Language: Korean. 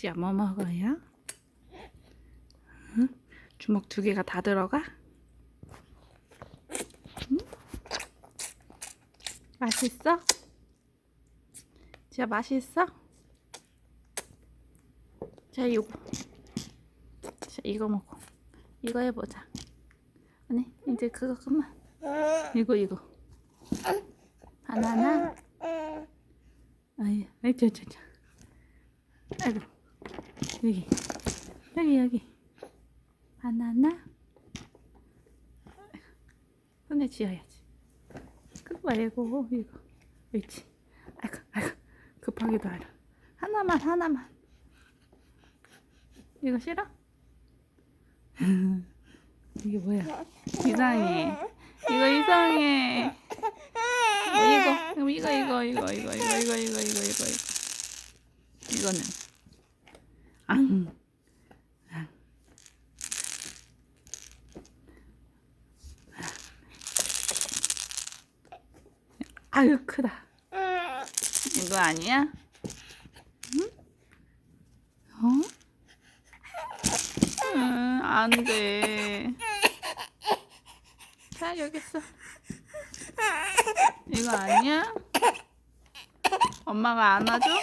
지야 뭐 먹어요? 응? 주먹 두 개가 다 들어가? 응? 맛있어? 지야 맛있어? 자 이거 자 이거 먹고 이거 해보자 아니 이제 그거 그만 이거 이거 바나나 아이 아이 저저저 아이고 여기 여기 여기 바나나 손에 쥐어야지 그거 말고 이거 옳지 아이고 아이고 급하기도 하라 하나만 하나만 이거 싫어? 이게 뭐야 이상해 이거 이상해 뭐 이거 이거 이거 이거 이거 이거 이거 이거 이거 이거 이거는 앙 앙. 아유 크다 이거 아니야? 응? 어? 응, 안 돼. 자, 여기 있어. 이거 아니야? 엄마가 안아줘?